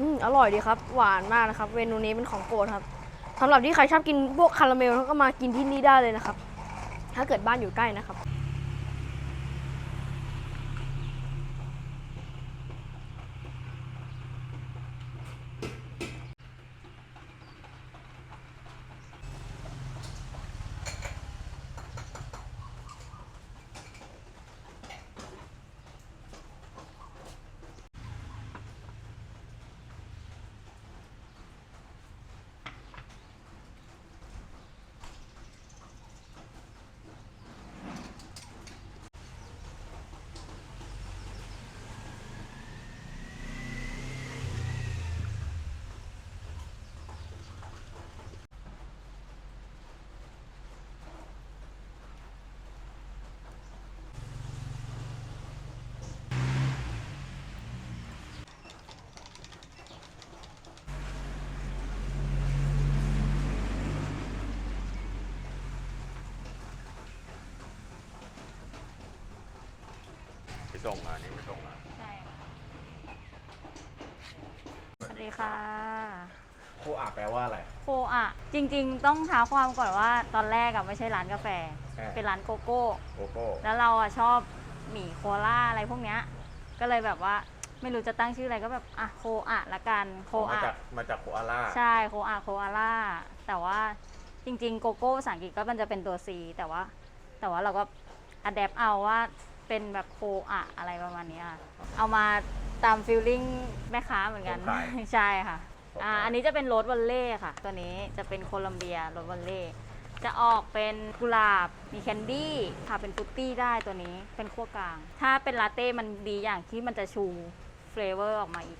อืมอร่อยดีครับ หวานมากนะครับเมนูนี้เป็นของโปรดครับสำหรับที่ใครชอบกินพวกคาราเมลก็มากินที่นี่ได้เลยนะครับ ถ้าเกิดบ้านอยู่ใกล้นะครับ ไปส่งมานี่ไปส่งมาใช่ค่ะสวัสดีค่ะ โคอาแปลว่าอะไร โคอะจริงๆ ต้องท้าความก่อนว่าตอนแรกอะไม่ใช่ร้านกาแฟ อ่า เป็นร้านโกโก้ โกโก้แล้วเราอะชอบหมี่โคล่าอะไรพวกเนี้ยก็เลยแบบว่าไม่รู้จะตั้งชื่ออะไรก็แบบอะโคอะละกันโคมาอะจากมาจากโคอาล่าใช่โคอะโคอาล่าแต่ว่าจริงๆ โกโก้ภาษาอังกฤษก็มันจะเป็นตัว C แต่ว่า แต่ว่าเราก็อัดแอปเอาว่า เป็นแบบโคอะอะไรประมาณเนี้ยค่ะเอามาตามฟิลลิ่งแม่ค้าเหมือนกัน คนขาย ใช่ค่ะคนขายอ่าอันนี้จะเป็นโรสวัลเล่ค่ะ ตัวนี้จะเป็นโคลัมเบียโรสวัลเล่จะออกเป็นกุหลาบมีแคนดี้ค่ะเป็นฟรุตตี้ได้ตัวนี้เป็นขั้วกลาง ถ้าเป็นลาเต้มันดีอย่างที่มันจะชูเฟลเวอร์ออกมาอีก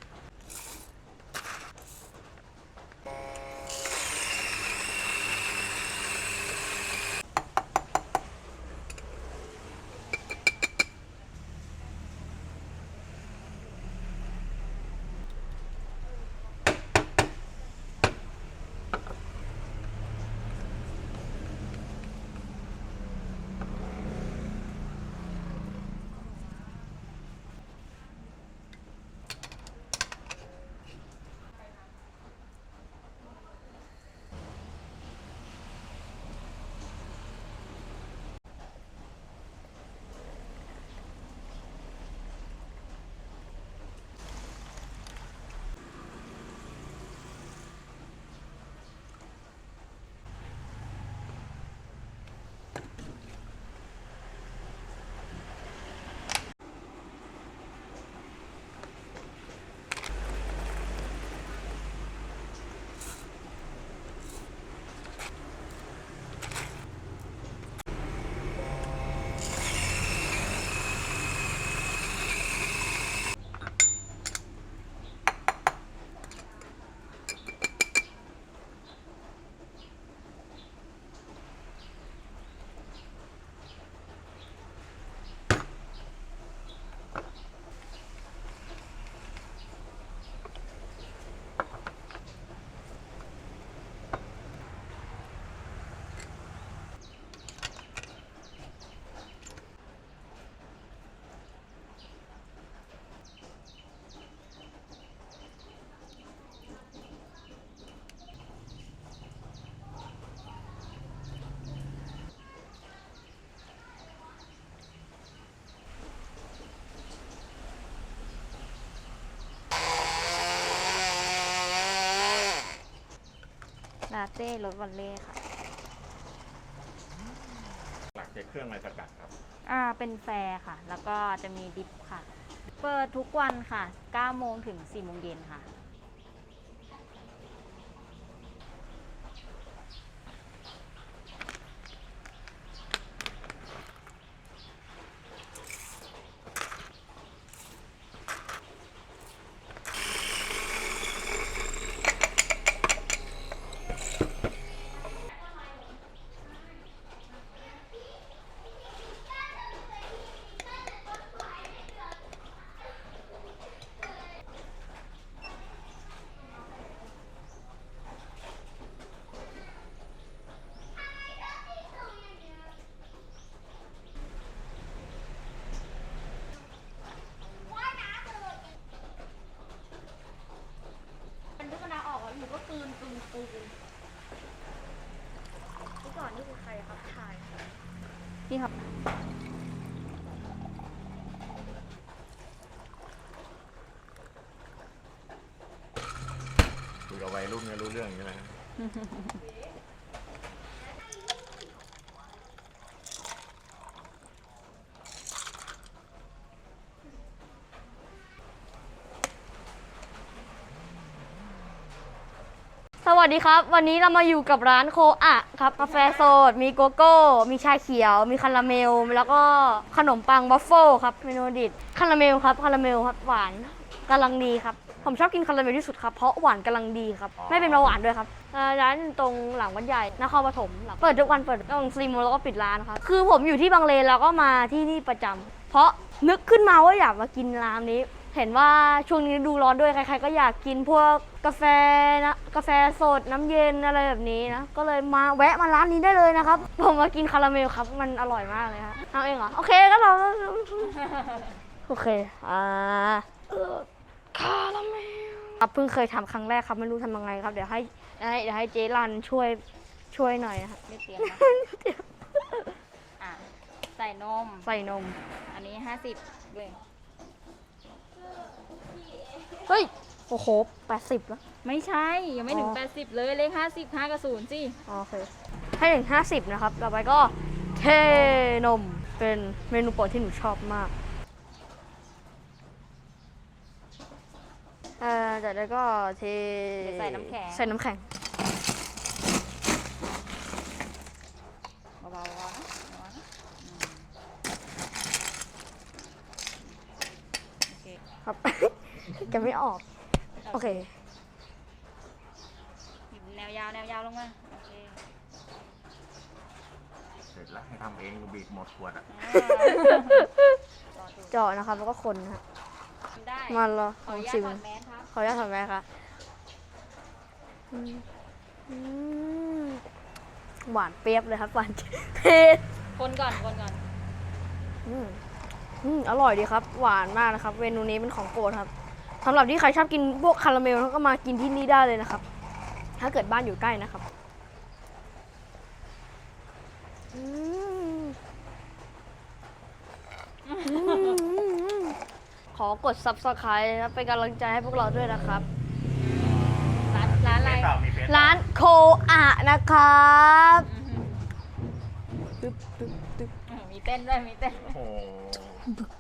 ลาเต้รสวัลเล่ค่ะ หลักจากเครื่องในสกัดครับ อ่า เป็นแฟร์ค่ะ แล้วก็จะมีดิฟค่ะ เปิดทุกวันค่ะ9โมงถึง4โมงเย็นค่ะ นหนูก็ปืนปืนปืนเมื่อก่อนนี่คือใครครับชายพี่ครับคุยกับวัยรุ่นไม่รู้เรื่องใช่ไหมส วัสดีครับ วันนี้เรามาอยู่กับร้านโคอะครับกาแฟสดมีโกโก้ มีชาเขียว มีคาราเมล แล้วก็ขนมปังบัฟเฟิลครับเมนูดิดคาราเมลครับคาราเมลครับหวานกำลังดีครับผมชอบกินคาราเมลที่สุดครับเพราะหวานกำลังดีครับไม่เป็นเบาหวานด้วยครับเอ่อร้านอยู่ตรงหลังวัดใหญ่นครปฐมหลังเปิดทุกวันเปิดตรงซีโมงแล้วก็ปิดร้านครับคือผมอยู่ที่บางเลนแล้วก็มาที่นี่ประจำเพราะนึกขึ้นมาว่าอยากมากินร้านนี้ เห็นว่าช่วงนี้ฤดูร้อนด้วยใครๆก็อยากกินพวกกาแฟนะกาแฟสดน้ำเย็นอะไรแบบนี้นะ ก็เลยมาแวะมาร้านนี้ได้เลยนะครับ ผมมากินคาราเมลครับ มันอร่อยมากเลยครับเอาเองเหรอ โอเคก็เราโอเค อ่าเออคาราเมลครับเพิ่งเคยทำครั้งแรกครับ ไม่รู้ทำยังไงครับเดี๋ยวให้เดี๋ยวให้เดี๋ยวให้เจรันช่วยช่วยหน่อยนะครับไม่เตรียมนะอะใส่นม ใส่นม อันนี้ห้าสิบเลย เฮ้ย โอ้โหแปดสิบแล้ว ไม่ใช่ ยังไม่ถึง อ๋อแปดสิบเลยเลขห้าสิบห้ากับศูนย์สิโอเค ให้ถึงห้าสิบนะครับ ต่อไปก็เทนม เป็นเมนูโปรดที่หนูชอบมาก เอ่อจากนั้นก็เทเดี๋ยวใส่น้ำแข็ง ใส่น้ำแข็ง เบาๆเบาๆนะเบาๆนะอืมโอเค ครับ จะไม่ออก โอเคหยิบแนวยาวแนวยาวลงมาโอเคเสร็จแล้วให้ทำเองบีบหมดขวดอะอ่าต่อดูเจาะนะครับแล้วก็คนนะฮะทำได้ มาลอขออนุญาตชิมถอดแมสครับขออนุญาตถอดแมสค่ะอืมอืมหวานเปรี้ยบเลยครับหวานเผ็ด คนก่อนคนก่อน อืมอืมอร่อยดีครับ หวานมากนะครับ เมนูนี้เป็นของโปรดครับ สำหรับที่ใครชอบกินพวกคาราเมลก็มากินที่นี่ได้เลยนะครับ ถ้าเกิดบ้านอยู่ใกล้นะครับอืมอืมขอกด subscribe นะครับเป็นกำลังใจให้พวกเราด้วยนะครับ ร้านร้านอะไร เปล่ามีเฟซร้านโคอะนะครับตึ๊บตึ๊บตึ๊บอืมมีเต้นด้วย มีเต้น โอ้โห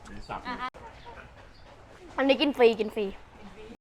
สีสัน อะอะ อันนี้กินฟรีกินฟรี